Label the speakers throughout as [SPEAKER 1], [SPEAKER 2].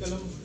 [SPEAKER 1] ka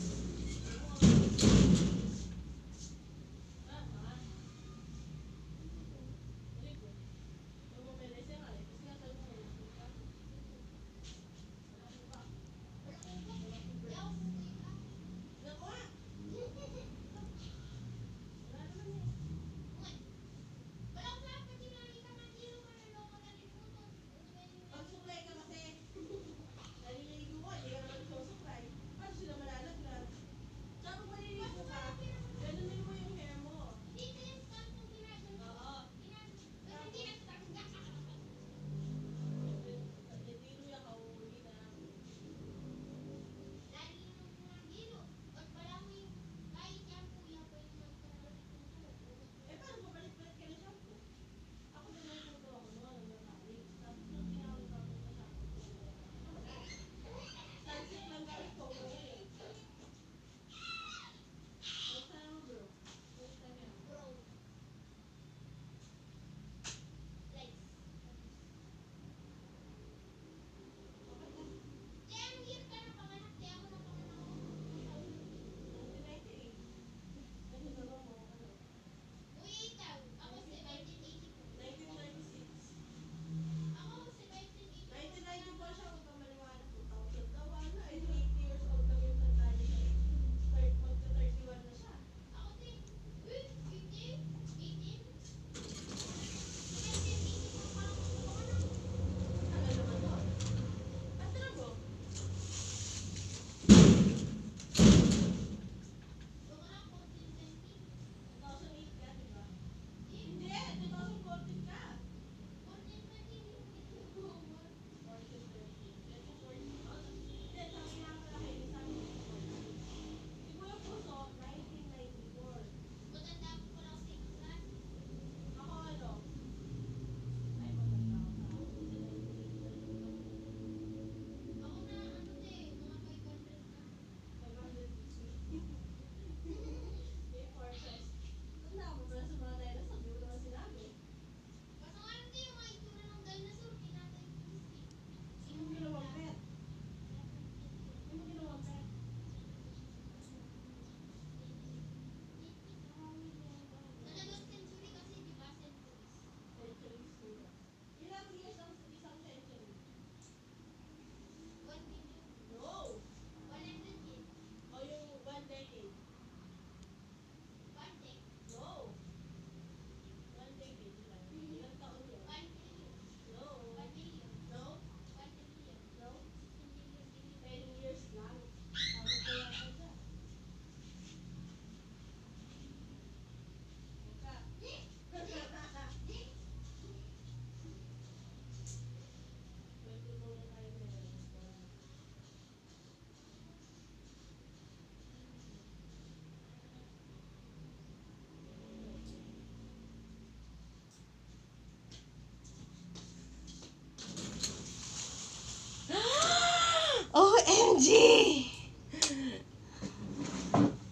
[SPEAKER 2] OMG!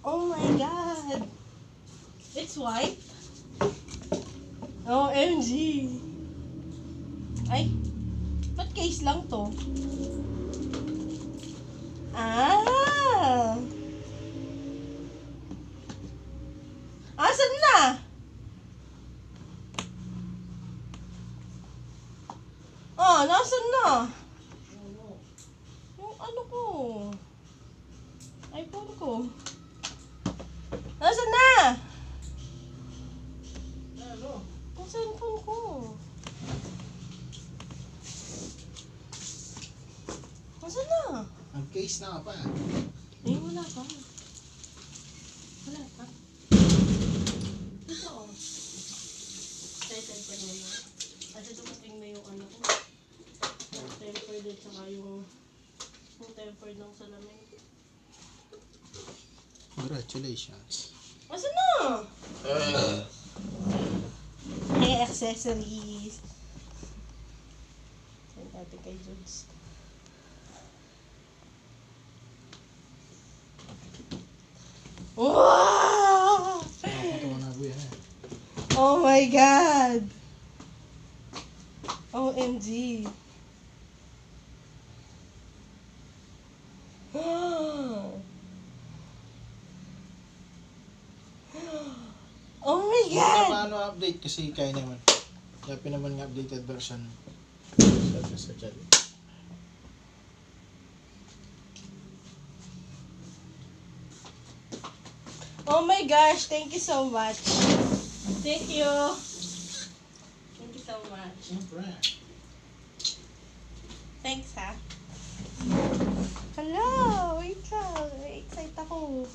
[SPEAKER 2] Oh my god! It's white? OMG! Ay, ba't case lang to? Ah! Asan na? Oh, nasan na? Ko? iPhone ko. Nasaan na?
[SPEAKER 1] Ano?
[SPEAKER 2] Ang cellphone ko. Nasaan na?
[SPEAKER 1] Ang case na pa.
[SPEAKER 2] Eh, wala pa. Wala pa. Ito oh. Title pa niya na. At ito pating na yung ano ko. Yung tempered at saka yung yung tempered ng salamin.
[SPEAKER 1] Congratulations.
[SPEAKER 2] Nasaan na? May accessories. Send natin kay Judes. Wow!
[SPEAKER 1] Nakakatawa na po yan.
[SPEAKER 2] Oh my God! OMG!
[SPEAKER 3] ano update kasi kaya naman. Kaya naman ng updated version. Sa sa chat.
[SPEAKER 2] Oh my gosh, thank you so much. Thank you. Thank you so much.
[SPEAKER 3] Siyempre.
[SPEAKER 2] Thanks, ha. Hello! Wait lang. May excite ako.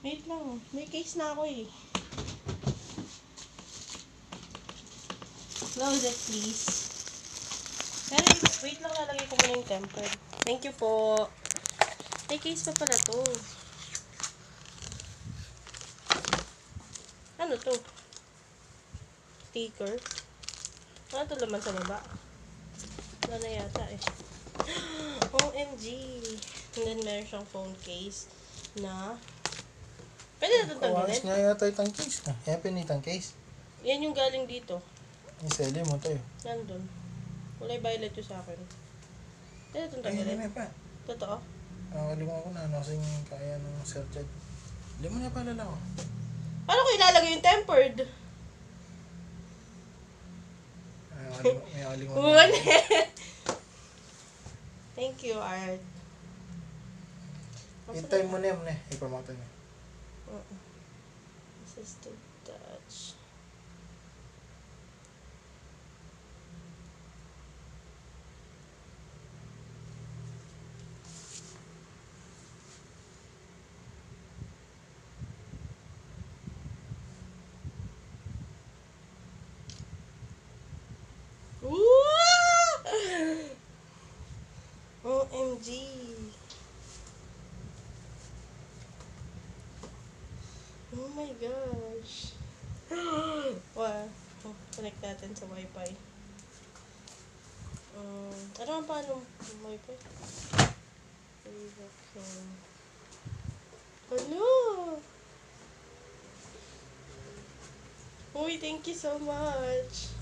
[SPEAKER 2] Wait lang. May case na ako eh. Close it, please. Pero wait lang, lalagay ko muna yung tempered. Thank you po. May case pa pala to. Ano to? Sticker? Ano to laman sa baba? Wala na yata eh. OMG! And then meron siyang phone case na Pwede na itong tanggalin.
[SPEAKER 3] nga yata itang case. Ah, happy itang case.
[SPEAKER 2] Yan yung galing dito.
[SPEAKER 3] Iseli mo tayo.
[SPEAKER 2] Nandun. Kulay violet yung sa akin. Pwede itong
[SPEAKER 3] Ay,
[SPEAKER 2] tanggalin.
[SPEAKER 3] may pa.
[SPEAKER 2] Totoo?
[SPEAKER 3] Nakakalimutan ko na ano kasing kaya ng Sir Chad. Hindi mo na pala lang.
[SPEAKER 2] Paano ko ilalagay yung tempered?
[SPEAKER 3] May kalim- may kalimutan.
[SPEAKER 2] One. Thank you, Art.
[SPEAKER 3] Hintay mo na yun eh. Oh,
[SPEAKER 2] this is the Dutch. OMG. Oh my gosh. wow. Oh, connect natin sa wifi. Um, ano ang paano wifi? Okay. Ano? Uy, thank you so much.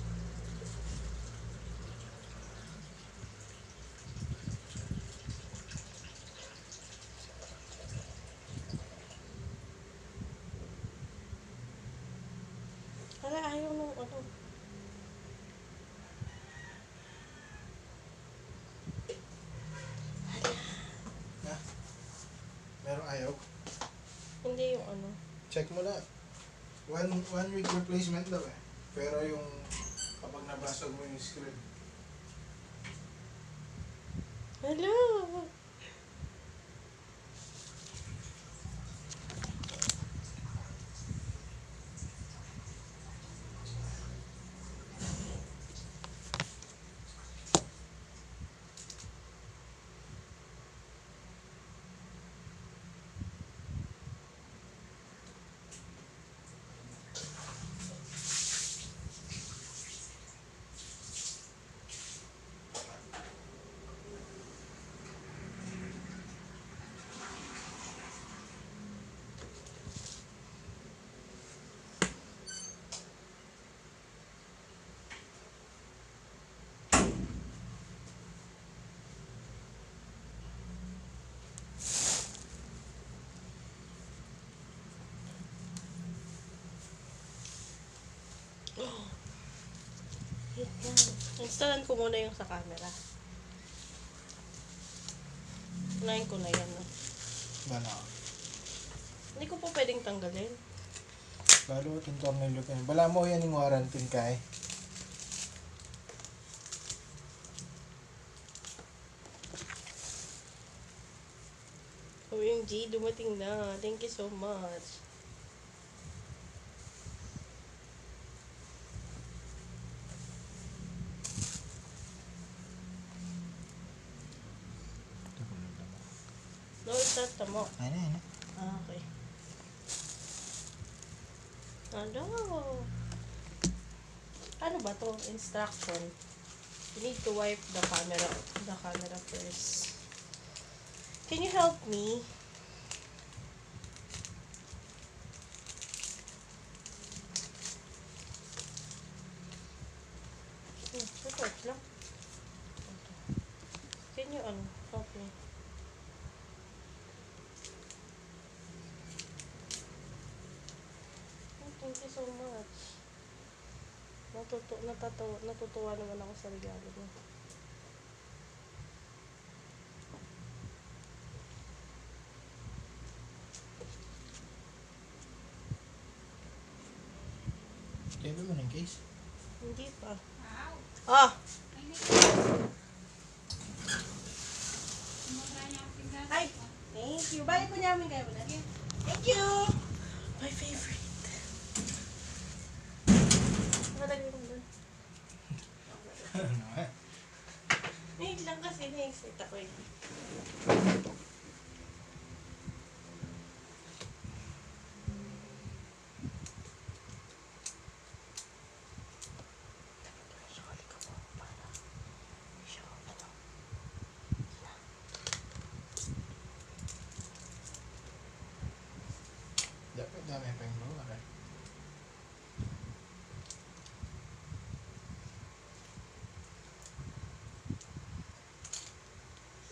[SPEAKER 2] Wala, ayaw nung ano.
[SPEAKER 3] Meron ayaw.
[SPEAKER 2] Hindi yung ano.
[SPEAKER 3] Check mo na. One, one week replacement daw eh. Pero yung kapag nabasag mo yung screen.
[SPEAKER 2] Hello! Wait lang. Installan ko muna yung sa camera. Unahin ko na yan. No?
[SPEAKER 3] Bala.
[SPEAKER 2] Hindi ko po pwedeng tanggalin.
[SPEAKER 3] Lalo yung tornilyo ko yun. Bala mo yan yung warranty ka eh.
[SPEAKER 2] OMG, dumating na. Thank you so much. Not tamo.
[SPEAKER 3] Ayun na, ayun na.
[SPEAKER 2] Ah, okay. Ano? Ano ba to? Instruction. You need to wipe the camera, the camera first. Can you help me? Hmm, support lang. Can you, ano, help me? Ito. Thank you so much. Natutu natatawa, natutuwa naman ako sa regalo mo.
[SPEAKER 1] Kaya mo ng case?
[SPEAKER 2] Hindi pa. Ah! Ay! Thank you. Bye po namin kayo na. Thank you! My favorite. Doon. Ngayon lang kasi na-excite ako eh.
[SPEAKER 1] Dapat dami pa yung bawa eh.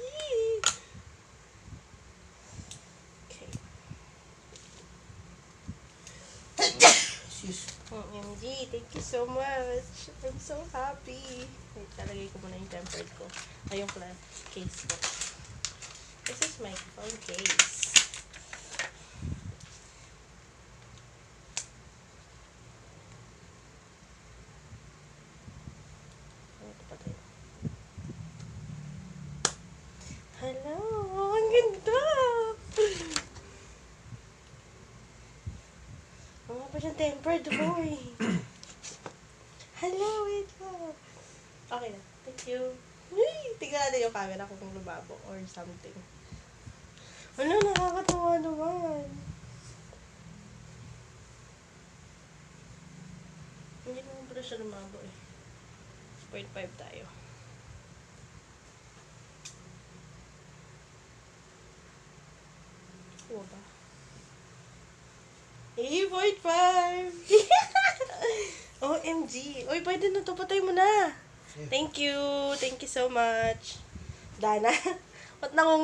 [SPEAKER 2] Yee! Okay.
[SPEAKER 1] Sis.
[SPEAKER 2] OMG, thank you so much. I'm so happy. Wait, talagay ko muna yung tempered ko. Ay, yung case ko. This is my phone case. Ano ito pa tayo? Hello! Ang ganda! Ang nga pa siyang tempered, boy. Hello, wait lang. Okay na. Thank you. Uy, tingnan natin yung camera kung lumabo or something. Ano, nakakatawa naman. Hindi naman pala siya lumabo eh. 0.5 tayo. Oo ba? 8.5! OMG! Uy, pwede na to. Patay mo na. Thank you. Thank you so much. Dana. Ba't nangungu